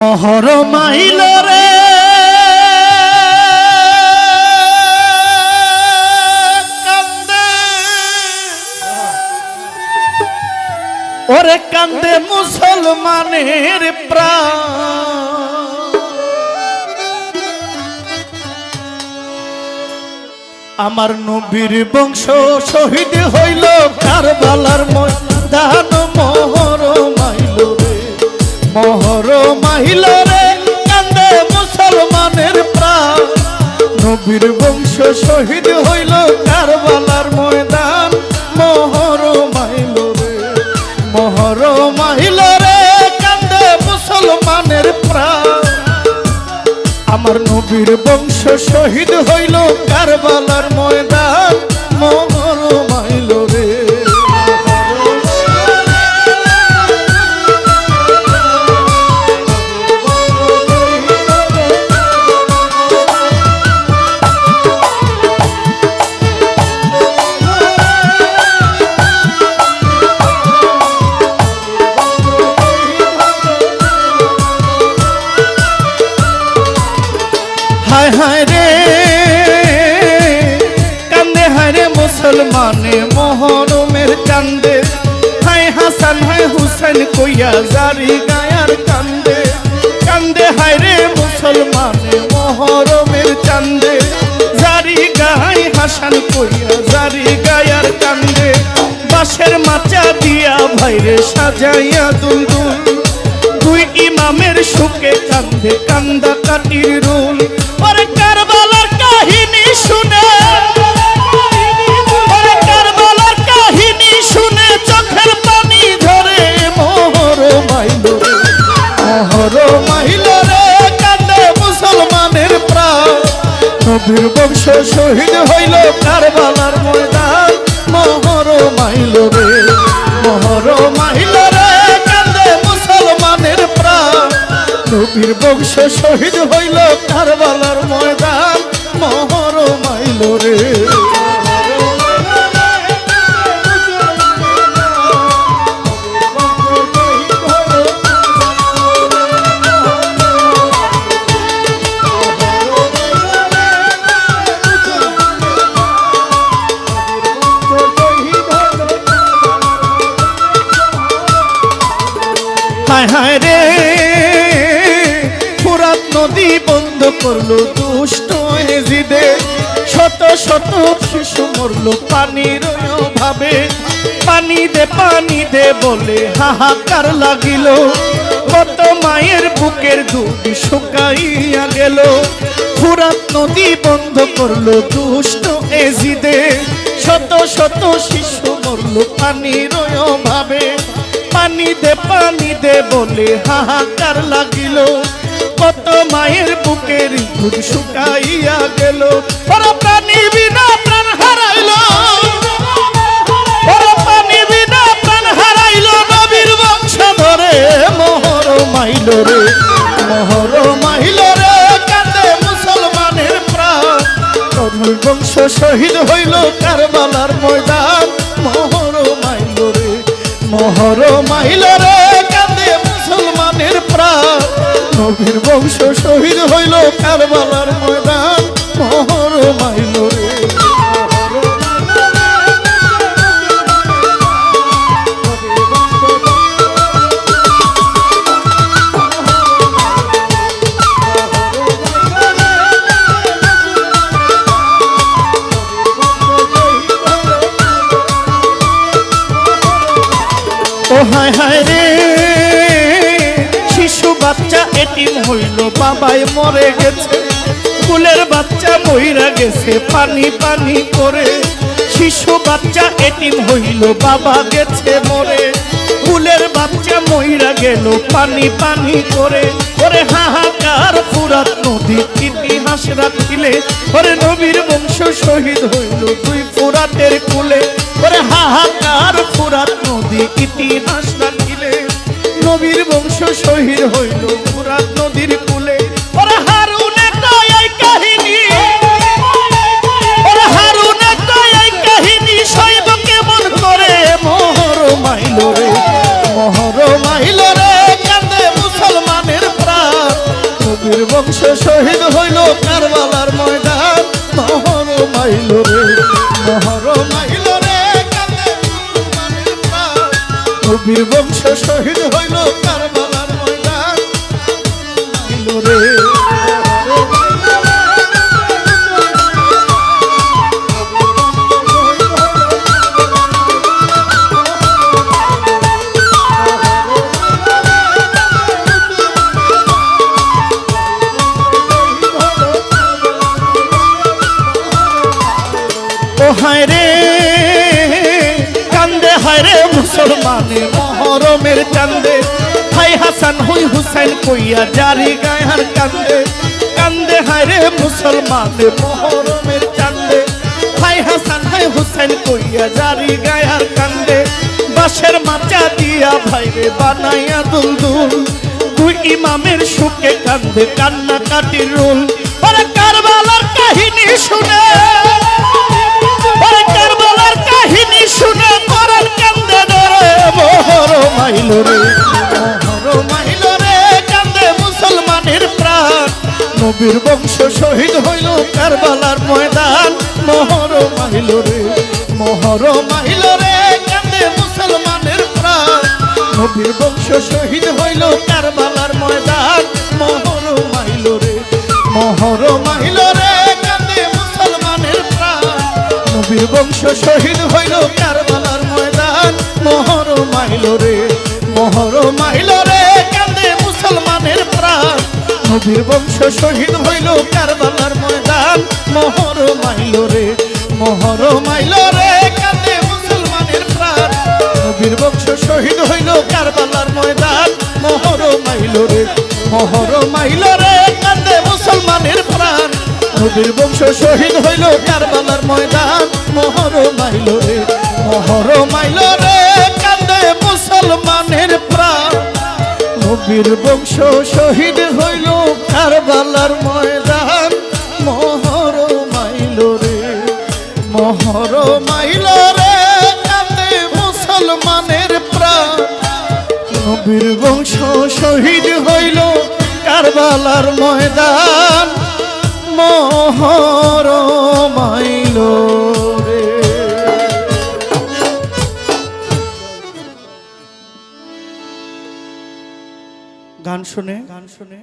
অহর মাইল রে। কান্দে। ওরে কান্দে মুসলমানের আমার নবীর বংশ শহীদ হইল কারবালার ময়দান মোহর মাইল রে, কান্দে মুসলমানের প্রাণ। নবীর বংশ শহীদ হইল কারবালার ময়দান। মোহর মাইল রে, মোহর মাইল রে, কান্দে মুসলমানের প্রাণ। আমার নবীর বংশ শহীদ হইল কারবালার ময়দান। হায় রে কান্দে হায় রে মুসলমানে মহরমের কান্দে। হায় হাসান, হায় হুসেন কইয়া জারি গায়ার কান্দে। কান্দে হায় রে মুসলমানে মহরমের চান্দে। জারি গায় হাসান কইয়া জারি গায়ার কান্দে। বাঁশের মাচা দিয়া ভাইরে সাজাইয়া দুল দুল দুই ইমামের সুখে কান্দে কান্দা কাটির রুল। শুনে। শুনে ঝরে মোহর মাইল মোহর মুসলমানের বংশ শহীদ হইল কারবালার ময়দান। নবীর বংশ শহীদ হইল কারবালার ময়দান। মোহর মাইল রে। হায় হায় রে। নদী বন্ধ করল দুষ্ট এজিদে শত শত শিশু মরলো পানির ভাবে পানি দে পানি দে বলে হাহাকার লাগিল। কত মায়ের বুকের দুধ শুকাইয়া গেল। ফুরাত নদী বন্ধ করল দুষ্ট এজিদে শত শত শিশু মরলো পানির ভাবে পানি দে পানি দে বলে হাহাকার লাগিল। কত মায়ের বুকের দুধ শুকাইয়া গেল। হারাইল। ধরে মুসলমানের প্রাণ। শহীদ হইল কারবালার ময়দান। মোহর মাইল রে, মোহর মাইল রে কান্দে মুসলমানের প্রাণ। নবীর বংশ শহীদ হইল কারবালার ময়দান। মোহর মাইল রে হায় হায় রে এটিম হইল বাবাই মরে গেছে। ফুলের বাচ্চা মইরা গেছে পানি পানি করে। শিশু বাচ্চা এটিম হইল বাবা গেছে মরে। ফুলের বাচ্চা মহিরা গেল পানি পানি করে। ওরে হাহাকার ফুরাত নদী ইতিহাস রাখিলে। ওরে নবীর বংশ শহীদ হইল দুই ফুরাতের কুলে। ওরে হাহাকার ফুরাত নদী ইতিহাস রাখিলে। নবীর বংশ শহীদ হইল নবীর বংশ শহীদ হইল কারবালার হায় রে। হায় রে মুসলমানে, মহরমের চান্দে হাই হাসান, হুই হুসাইন কইয়া জারি গায়ার কান্দে। কান্দে হায় রে মুসলমানে, মহরমের চান্দে হাই হাসান, হাই হুসাইন কইয়া জারি গায়ার কান্দে। বাসের মাচা দিয়া ভাইরে বানাইয়া দুলদুল দুই ইমামের সুখে কান্দে কান্না কাটির রুল। ওরে কারবালার নবীর বংশ শহীদ হইল কারবালার ময়দান। মোহর মাইল রে, মোহর মাইল রে, কান্দে মুসলমানের প্রাণ। নবীর বংশ শহীদ হইল কারবালার ময়দান। মোহর মাইল রে, মোহর মাইল রে, কান্দে মুসলমানের প্রাণ। নবীর বংশ শহীদ হইল কারবালার ময়দান। মোহর মাইল রে, মোহর মাইল রে নবীর বংশ শহীদ হইল কারবালার ময়দান। মোহর মাইল রে, মোহর মাইল রে কান্দে মুসলমানের প্রাণ। নবীর বংশ শহীদ হইল কারবালার ময়দান। মোহর মাইল রে, মোহর মাইল রে কান্দে মুসলমানের প্রাণ। নবীর বংশ শহীদ হইল কারবালার ময়দান। মোহর মাইল রে, মোহর মাইল রে কান্দে মুসলমানের প্রাণ। নবীর বংশ শহীদ হইল কারবালার ময়দান, মোহর মাইল রে, মোহর মাইল রে মুসলমানের প্রাণ। নবীর বংশ শহীদ হইল কারবালার ময়দান, মোহর মাইল গান শুনে গান শুনে।